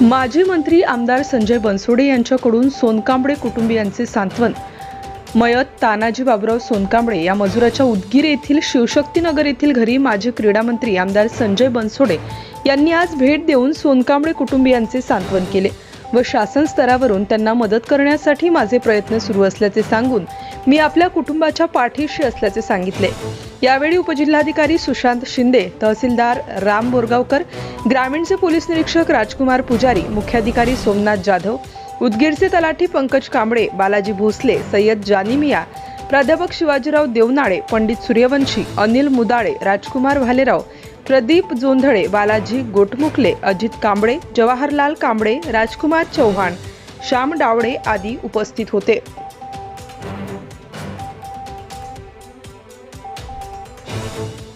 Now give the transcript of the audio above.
माजी मंत्री आमदार संजय बनसोडे यांच्याकडून सोनकांबळे कुटुंबियांचे सांत्वन. मयत तानाजी बाबुराव सोनकांबळे या मजुराच्या उदगीर येथील शिवशक्तीनगर येथील घरी माजी क्रीडा मंत्री आमदार संजय बनसोडे यांनी आज भेट देऊन सोनकांबळे कुटुंबियांचे सांत्वन केले व शासन स्तरावरून त्यांना मदत करण्यासाठी माझे प्रयत्न सुरू असल्याचे सांगून मी आपल्या कुटुंबाच्या पाठीशी असल्याचे सांगितले. यावेळी उपजिल्हाधिकारी सुशांत शिंदे तहसीलदार राम बोरगावकर ग्रामीणचे पोलीस निरीक्षक राजकुमार पुजारी मुख्याधिकारी सोमनाथ जाधव उदगीरचे तलाठी पंकज कांबळे बालाजी भोसले सय्यद जानिमिया प्राध्यापक शिवाजीराव देवनाळे पंडित सूर्यवंशी अनिल मुदाळे राजकुमार भालेराव प्रदीप जोंधळे बालाजी गोटमुखले अजित कांबळे जवाहरलाल कांबळे राजकुमार चव्हाण श्याम डावडे आदी उपस्थित होते. you